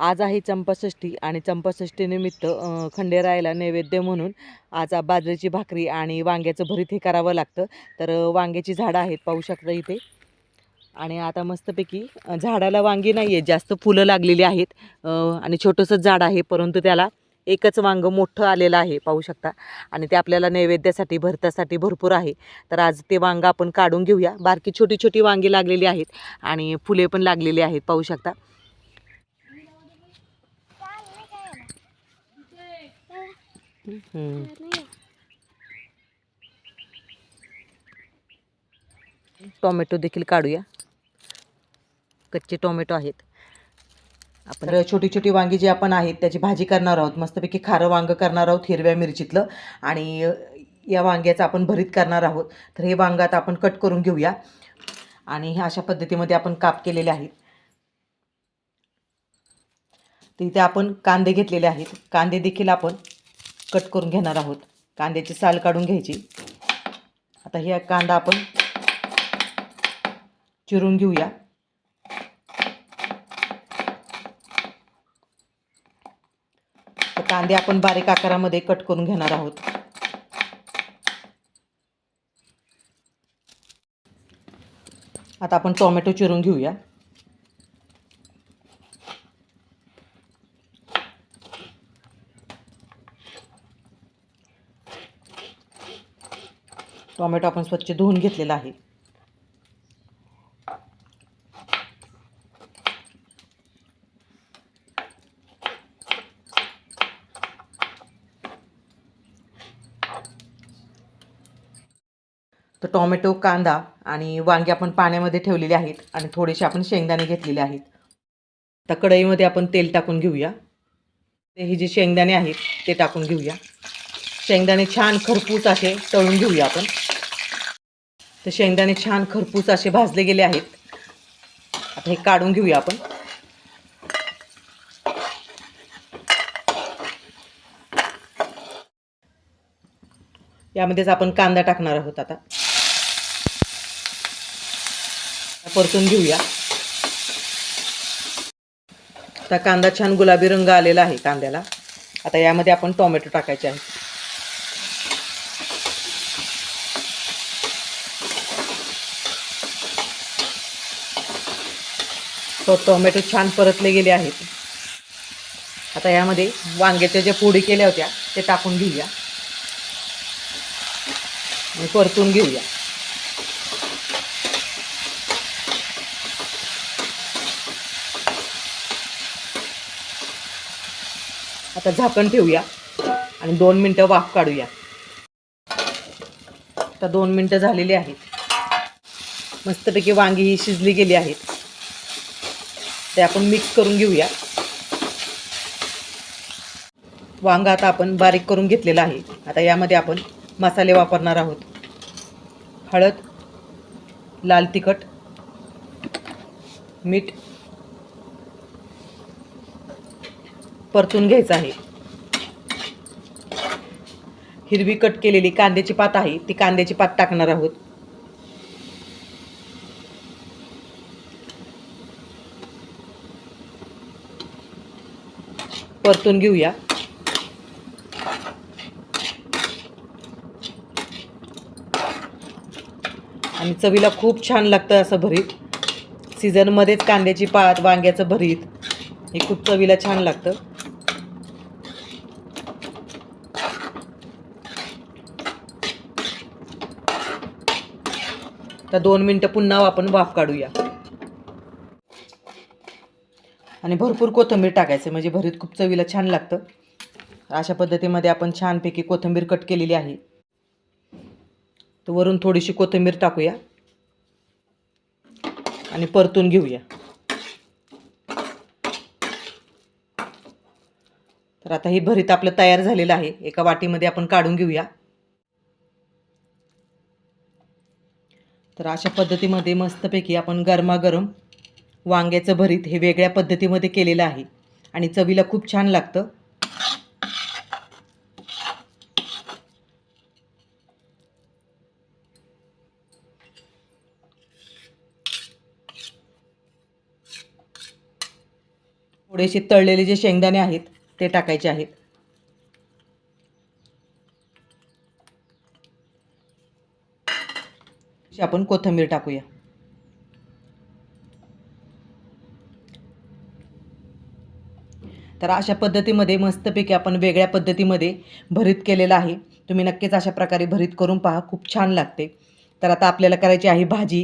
आज आहे चंपाषष्ठी आणि चंपाषष्ठीनिमित्त खंडेरायाला नैवेद्य म्हणून आज बाजरीची भाकरी आणि वांग्याचं भरीत हे करावं लागतं. तर वांग्याची झाडं आहेत पाहू शकता इथे. आणि आता मस्तपैकी झाडाला वांगी नाही आहेत जास्त फुलं लागलेली आहेत. आणि छोटंसंच झाड आहे परंतु त्याला एकच वांग मोठं आलेलं आहे पाहू शकता. आणि ते आपल्याला नैवेद्यासाठी भरतासाठी भरपूर आहे. तर आज ते वांगं आपण काढून घेऊया. बारकी छोटी छोटी वांगी लागलेली आहेत आणि फुले पण लागलेली आहेत पाहू शकता. टोमॅटो देखील काढूया. कच्चे टोमॅटो आहेत. आपण छोटी छोटी वांगी जी आपण आहेत त्याची भाजी करणार आहोत. मस्तपैकी खारं वांगं करणार आहोत हिरव्या मिरचीतलं. आणि या वांग्याचं आपण भरीत करणार आहोत. तर हे वांगं आता आपण कट करून घेऊया. आणि ह्या अशा पद्धतीमध्ये आपण काप केलेले आहेत. तर इथे आपण कांदे घेतलेले आहेत. कांदे देखील आपण कट करून घेणार आहोत. कांद्याची साल काढून घ्यायची. आता हे कांदा आपण चिरून घेऊया. कांदे आपण बारीक आकारामध्ये कट करून घेणार आहोत. आता आपण टोमॅटो चिरून घेऊया. टोमॅटो आपण स्वच्छ धुवून घेतलेला आहे. तर टोमॅटो कांदा आणि वांगे आपण पाण्यामध्ये ठेवलेले आहेत आणि थोडेसे आपण शेंगदाणे घेतलेले आहेत. आता कढईमध्ये आपण तेल टाकून घेऊया. ते हे जे शेंगदाणे आहेत ते टाकून घेऊया. शेंगदाणे छान खरपूस असे तळून घेऊया आपण. तर शेंगदाणे छान खरपूस असे भाजले गेले आहेत. आता हे काढून घेऊया आपण. यामध्येच आपण कांदा टाकणार आहोत आता. परतून घेऊया. आता कांदा छान गुलाबी रंग आलेला आहे कांद्याला. आता यामध्ये आपण टोमॅटो टाकायचे आहे तो टोमॅटो छान परतले गेले आहेत. आता यामध्ये वांग्याच्या ज्या पोडी केल्या होत्या ते टाकून घेऊया. आणि परतून घेऊया. आता झाकण ठेवूया आणि दोन मिनटं वाफ काढूया. आता दोन मिनटं झालेली आहेत. मस्तपैकी वांगी ही शिजली गेली आहेत. ते आपण मिक्स करून घेऊया. वांगा आता आपण बारीक करून घेतलेला आहे. आता यामध्ये आपण मसाले वापरणार आहोत. हळद लाल तिखट मीठ परतून घ्यायचं आहे. हिरवी कट केलेली कांद्याची पात आहे ती कांद्याची पात टाकणार आहोत. परतून घेऊया. आणि चवीला खूप छान लागतं असं भरीत. सीझनमध्येच कांद्याची पात वांग्याचं भरीत हे खूप चवीला छान लागतं. तर दोन मिनटं पुन्हा आपण वाफ काढूया. आणि भरपूर कोथिंबीर टाकायचं म्हणजे भरीत खूप चवीला छान लागतं. अशा पद्धतीमध्ये आपण छानपैकी कोथिंबीर कट केलेली आहे. तर वरून थोडीशी कोथिंबीर टाकूया आणि परतून घेऊया. तर आता हे भरीत आपलं तयार झालेलं आहे. एका वाटीमध्ये आपण काढून घेऊया. तर अशा पद्धतीमध्ये मस्तपैकी आपण गरमागरम वांग्याचं भरीत हे वेगळ्या पद्धतीमध्ये केलेलं आहे. आणि चवीला खूप छान लागतं. थोडेसे तळलेले जे शेंगदाणे आहेत ते टाकायचे आहेत. आपण कोथिंबीर टाकूया. तर अशा पद्धतीमध्ये मस्तपैकी आपण वेगळ्या पद्धतीमध्ये भरीत केलेलं आहे. तुम्ही नक्कीच अशा प्रकारे भरीत करून पहा खूप छान लागते. तर आता आपल्याला करायची आहे भाजी.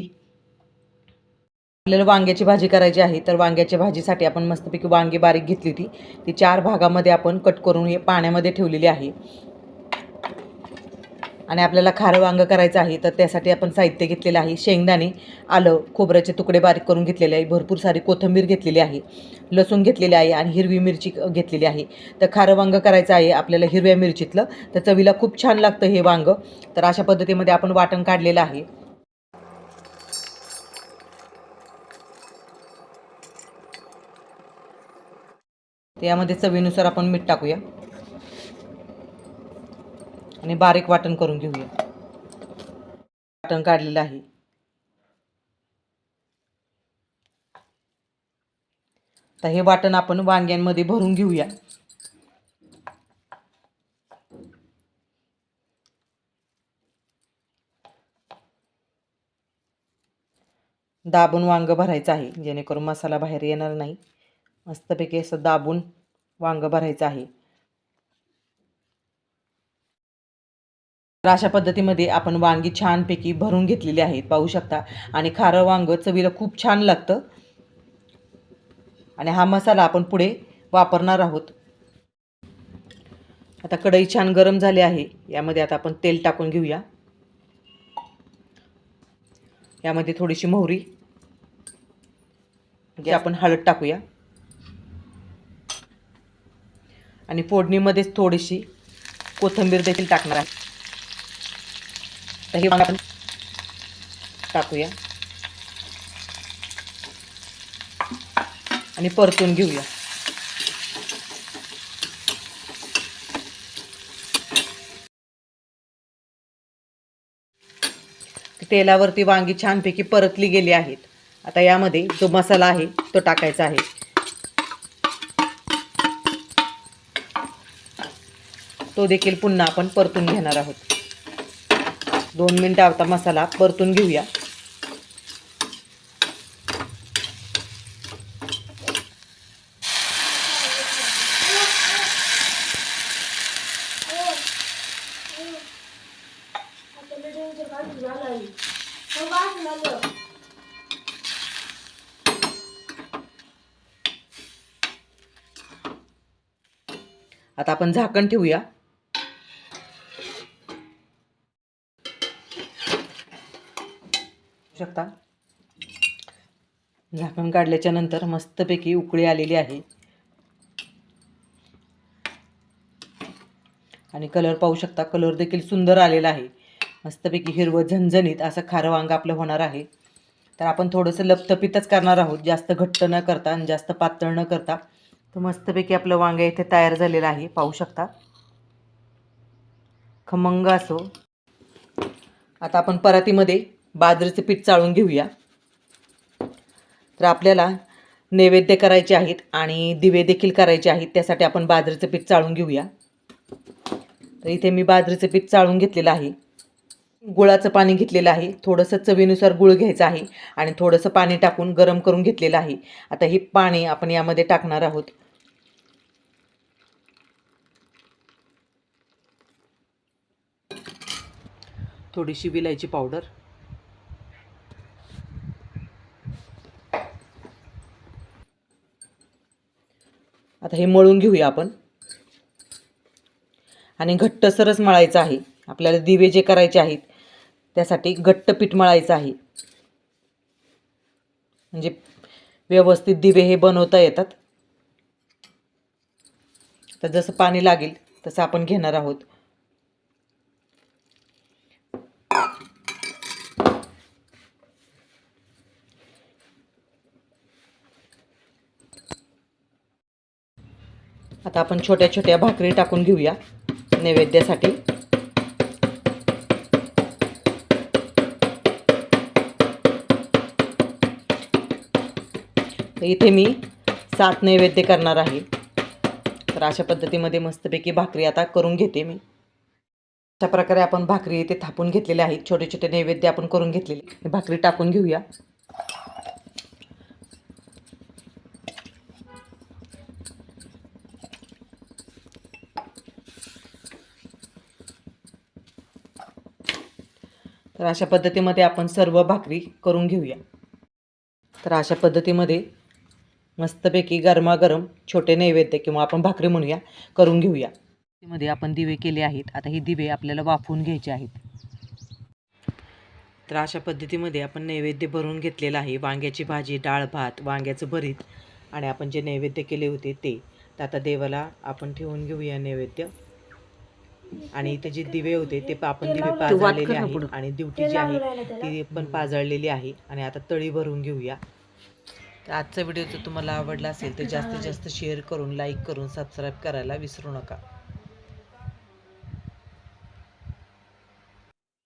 आपल्याला वांग्याची भाजी करायची आहे तर वांग्याच्या भाजीसाठी आपण मस्तपैकी वांगी बारीक घेतली होती. ती चार भागामध्ये आपण कट करून हे पाण्यामध्ये ठेवलेली आहे. आणि आपल्याला खारं वांगं करायचं आहे तर त्यासाठी आपण साहित्य घेतलेलं आहे. शेंगदाणे आलं खोबऱ्याचे तुकडे बारीक करून घेतलेले आहे. भरपूर सारी कोथिंबीर घेतलेली आहे. लसूण घेतलेली आहे आणि हिरवी मिरची घेतलेली आहे. तर खारं वांगं करायचं आहे आपल्याला हिरव्या मिरचीतलं. तर चवीला खूप छान लागतं हे वांगं. तर अशा पद्धतीमध्ये आपण वाटण काढलेलं आहे. यामध्ये चवीनुसार आपण मीठ टाकूया. आणि बारीक वाटण करून घेऊया. वाटण काढलेलं आहे. तर हे वाटण आपण वांग्यांमध्ये भरून घेऊया. दाबून वांग भरायचं आहे जेणेकरून मसाला बाहेर येणार नाही. मस्तपैकी असं दाबून वांग भरायचं आहे. तर अशा पद्धतीमध्ये आपण वांगी छानपैकी भरून घेतलेली आहेत पाहू शकता. आणि खारं वांगं चवीला खूप छान लागतं. आणि हा मसाला आपण पुढे वापरणार आहोत. आता कढई छान गरम झाली आहे. यामध्ये आता आपण तेल टाकून घेऊया. यामध्ये थोडीशी मोहरी. म्हणजे आपण हळद टाकूया. आणि फोडणीमध्येच थोडीशी कोथिंबीर देखील टाकणार आहे. तर हे आपण टाकूया. आणि परतून घेऊया. तेलावरती वांगी छानपैकी परतली गेली आहेत. आता यामध्ये जो मसाला आहे तो टाकायचा आहे. तो देखील पुन्हा आपण परतून घेणार आहोत. दोन मिनटं आता मसाला परतून घेऊया. आता आपण झाकण ठेवूया. आता. झाकण काढल्याच्या नंतर मस्तपैकी उकळी आलेली आहे. आणि कलर पाहू शकता कलर देखील सुंदर आलेला आहे. मस्तपैकी हिरवं झणझणीत असं खारं वांग आपलं होणार आहे. तर आपण थोडंसं लपतपीतच करणार आहोत. जास्त घट्ट न करता आणि जास्त पातळ न करता. तर मस्तपैकी आपलं वांग इथे तयार झालेलं आहे. पाहू शकता. खमंग असो. आता आपण परातीमध्ये बाजरीचं पीठ चाळून घेऊया. तर आपल्याला नैवेद्य करायचे आहेत आणि दिवे देखील करायचे आहेत त्यासाठी आपण बाजरीचं पीठ चाळून घेऊया. तर इथे मी बाजरीचं पीठ चाळून घेतलेलं आहे. गुळाचं पाणी घेतलेलं आहे. थोडंसं चवीनुसार गुळ घ्यायचं आहे आणि थोडंसं पाणी टाकून गरम करून घेतलेलं आहे. आता हे पाणी आपण यामध्ये टाकणार आहोत. थोडीशी विलायची पावडर. हे मळून घेऊया आपण. आणि घट्टसरच मळायचं आहे. आपल्याला दिवे जे करायचे आहेत त्यासाठी घट्ट पीठ मळायचं आहे. म्हणजे व्यवस्थित दिवे हे बनवता येतात. तर जसं पाणी लागेल तसं आपण घेणार आहोत. आता आपण छोट्या छोट्या भाकरी टाकून घेऊया नैवेद्यासाठी. तर इथे मी सात नैवेद्य करणार आहे. तर अशा पद्धतीमध्ये मस्तपैकी भाकरी आता करून घेते मी. अशा प्रकारे आपण भाकरी इथे थापून घेतलेले आहेत. छोटे छोटे नैवेद्य आपण करून घेतलेले. भाकरी टाकून घेऊया. तर अशा पद्धतीमध्ये आपण सर्व भाकरी करून घेऊया. तर अशा पद्धतीमध्ये मस्तपैकी गरमागरम छोटे नैवेद्य किंवा आपण भाकरी म्हणूया करून घेऊया. मध्ये आपण दिवे केले आहेत. आता हे दिवे आपल्याला वाफवून घ्यायचे आहेत. तर अशा पद्धतीमध्ये आपण नैवेद्य भरून घेतलेलं आहे. वांग्याची भाजी डाळ भात वांग्याचं भरीत. आणि आपण जे नैवेद्य केले होते ते. तर आता देवाला आपण ठेवून घेऊया नैवेद्य. आणि इथे जे दिवे होते ते आपण दिवे पाजळलेले आहे आणि ड्युटी जी आहे ती पण पाजळलेली आहे. आणि आता तळी भरून घेऊया. तर आजचा व्हिडिओ जर तुम्हाला आवडला असेल तर जास्तीत जास्त शेअर करून लाईक करून सबस्क्राईब करायला विसरू नका.